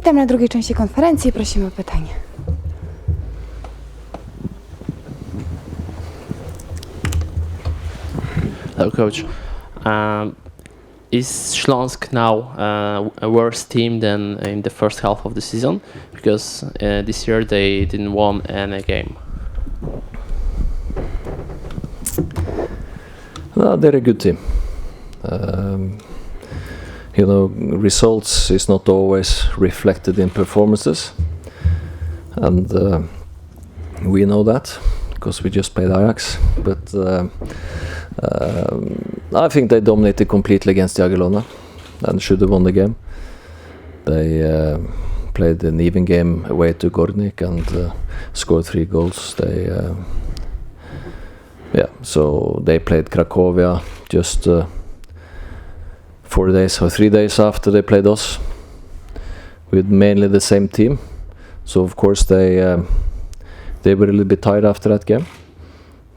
Witam na drugiej części konferencji. Prosimy o pytanie. Hello, coach. Um, is Śląsk now uh, a worse team than in the first half of the season? Because uh, this year they didn't won any game. No, they're a good team. Um, you know, results is not always reflected in performances, and uh, we know that because we just played Ajax. But uh, um, I think they dominated completely against Jagiellona and should have won the game. They uh, played an even game away to Gornik and uh, scored three goals. They uh, yeah, so they played Cracovia just uh, four days or three days after they played us with mainly the same team. So of course they um, they were a little bit tired after that game.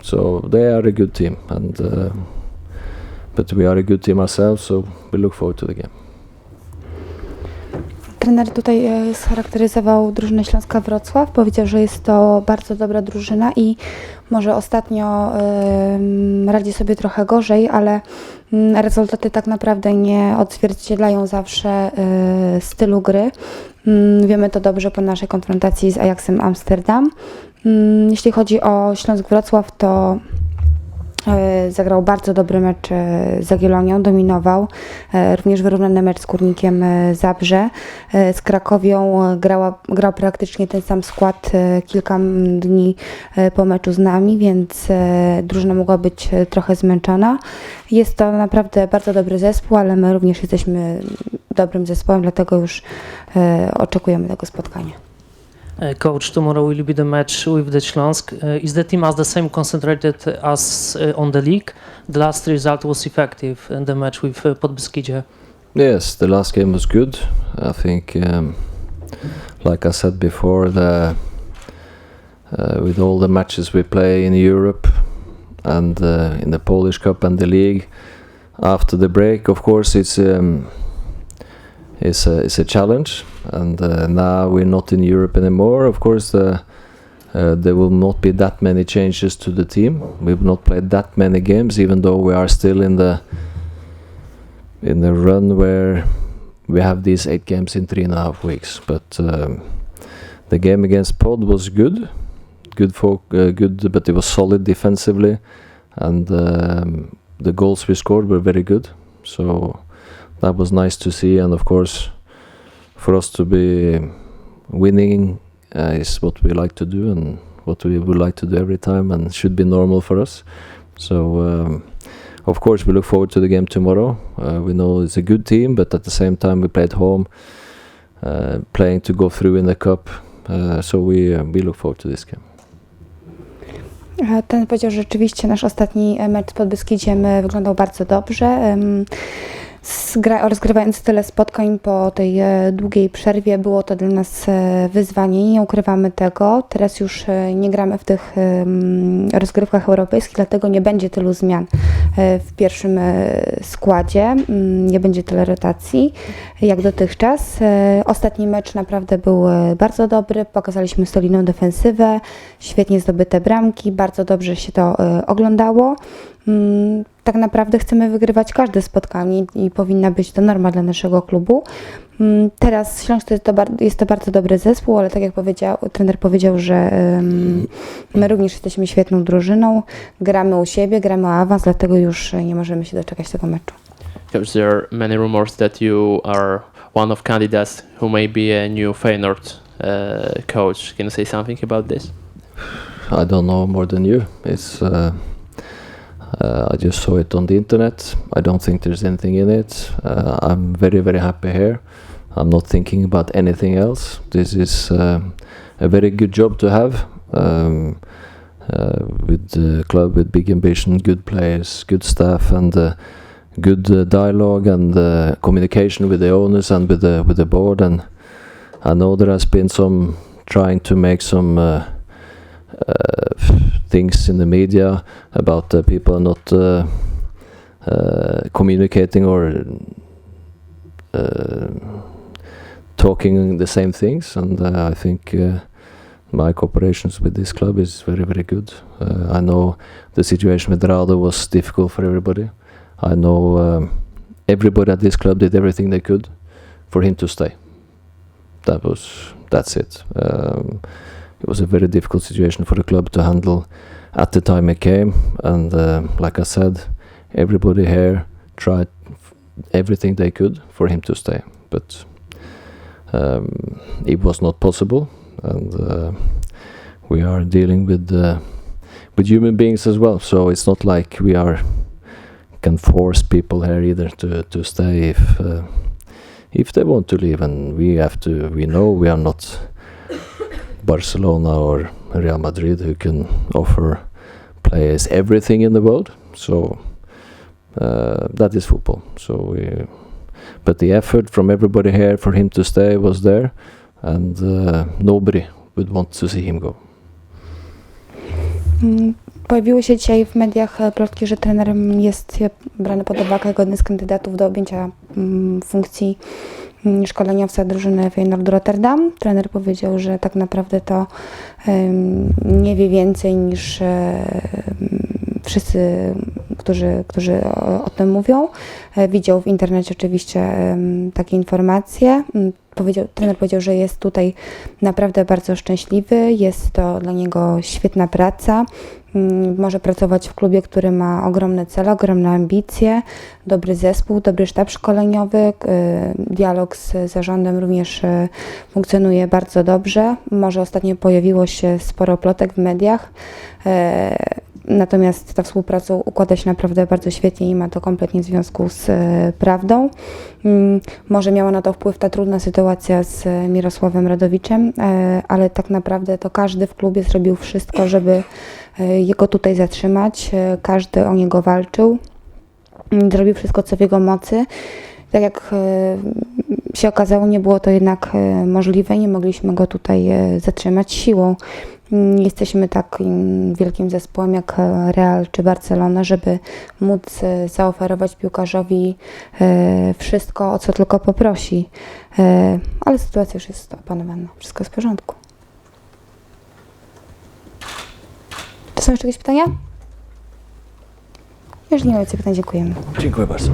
So they are a good team, and uh, but we are a good team ourselves. So we look forward to the game. Trener tutaj e, scharakteryzował drużynę Śląska Wrocław. Powiedział, że jest to bardzo dobra drużyna i może ostatnio radzi sobie trochę gorzej, ale mm, rezultaty tak naprawdę nie odzwierciedlają zawsze e, stylu gry. Mm, Wiemy to dobrze po naszej konfrontacji z Ajaxem Amsterdam. Mm, Jeśli chodzi o Śląsk Wrocław, to zagrał bardzo dobry mecz e, z Jagiellonią, dominował. E, Również wyrównany mecz z Górnikiem e, Zabrze. E, Z Krakowią e, grała, grał praktycznie ten sam skład e, kilka dni e, po meczu z nami, więc e, drużyna mogła być e, trochę zmęczona. Jest to naprawdę bardzo dobry zespół, ale my również jesteśmy dobrym zespołem, dlatego już e, oczekujemy tego spotkania. Uh, Coach, tomorrow will be the match with the Śląsk. Uh, is the team as the same concentrated as uh, on the league? The last result was effective in the match with uh, Podbeskidzie. Yes, the last game was good. I think, um, like I said before, the uh, with all the matches we play in Europe and uh, in the Polish Cup and the league, after the break, of course, it's um, it's a it's a challenge. And uh, now we're not in Europe anymore. Of course, uh, there will not be that many changes to the team. We've not played that many games, even though we are still in the in the run where we have these eight games in three and a half weeks. But um, the game against Pod was good, good for uh, good, but it was solid defensively, and um, the goals we scored were very good. So that was nice to see, and of course, for us to be winning uh, is what we like to do and what we would like to do every time, and should be normal for us. So. Um, of course, we look forward to the game tomorrow. Uh, we know it's a good team, but at the same time, we play at home, uh, playing to go through in the cup. Uh, so we uh, we look forward to this game. Ten powiedział, że rzeczywiście nasz ostatni e, mecz pod Beskidziem e, wyglądał bardzo dobrze. Em, Rozgrywając tyle spotkań po tej e, długiej przerwie, było to dla nas e, wyzwanie. Nie ukrywamy tego. Teraz już e, nie gramy w tych rozgrywkach europejskich, dlatego nie będzie tylu zmian w pierwszym składzie. Mm, Nie będzie tyle rotacji jak dotychczas. Ostatni mecz naprawdę był bardzo dobry. Pokazaliśmy solidną defensywę, świetnie zdobyte bramki, bardzo dobrze się to oglądało. Mm, Tak naprawdę chcemy wygrywać każde spotkanie i powinna być to norma dla naszego klubu. Mm, Teraz Śląsk to jest to, jest to bardzo dobry zespół, ale tak jak powiedział, trener powiedział, że my również jesteśmy świetną drużyną, gramy u siebie, gramy o awans, dlatego już nie możemy się doczekać tego meczu. Because there are many rumors that you are one of candidates who may be a new Feyenoord uh, coach. Can you say something about this? I don't know more than you. It's uh, uh, I just saw it on the internet. I don't think there's anything in it. Uh, I'm very very happy here. I'm not thinking about anything else. This is um a very good job to have. Um, uh, with the club with big ambition, good players, good staff, and uh, good uh, dialogue and uh, communication with the owners and with the with the board. And I know there has been some trying to make some uh, uh, things in the media about uh, people not uh, uh, communicating or talking the same things, and I think my cooperations with this club is very very good. Uh, I know the situation with Rado was difficult for everybody. I know um, everybody at this club did everything they could for him to stay. That was that's it. Um, it was a very difficult situation for the club to handle at the time it came, and uh, like I said, everybody here tried everything they could for him to stay, but um, it was not possible, and uh, we are dealing with uh, with human beings as well. So it's not like we are can force people here either to to stay if uh, if they want to leave, and we have to. We know we are not Barcelona or Real Madrid who can offer players everything in the world. So uh, that is football. So we, but the effort from everybody here for him to stay was there, and uh, nobody would want to see him go. Mm, Pojawiły się dzisiaj w mediach plotki, że trenerem jest brany pod uwagę jeden z kandydatów do objęcia mm, funkcji szkoleniowca drużyny Feyenoord Rotterdam. Trener powiedział, że tak naprawdę to nie wie więcej niż e, wszyscy, którzy, którzy o, o tym mówią. E, Widział w internecie oczywiście takie informacje. Powiedział, trener powiedział, że jest tutaj naprawdę bardzo szczęśliwy. Jest to dla niego świetna praca. Mm, Może pracować w klubie, który ma ogromne cele, ogromne ambicje, dobry zespół, dobry sztab szkoleniowy. y, Dialog z zarządem również y, funkcjonuje bardzo dobrze. Może ostatnio pojawiło się sporo plotek w mediach. Natomiast ta współpraca układa się naprawdę bardzo świetnie i ma to kompletnie związku z e, prawdą. Mm, Może miała na to wpływ ta trudna sytuacja z e, Mirosławem Radowiczem, e, ale tak naprawdę to każdy w klubie zrobił wszystko, żeby jego tutaj zatrzymać. Każdy o niego walczył. Mm, Zrobił wszystko, co w jego mocy. Tak jak e, się okazało, nie było to jednak e, możliwe. Nie mogliśmy go tutaj e, zatrzymać siłą. Mm, Jesteśmy takim wielkim zespołem jak Real czy Barcelona, żeby móc zaoferować piłkarzowi wszystko, o co tylko poprosi. Ale sytuacja już jest opanowana. Wszystko jest w porządku. Czy są jeszcze jakieś pytania? Jeżeli nie ma więcej pytań, dziękujemy. Dziękuję bardzo.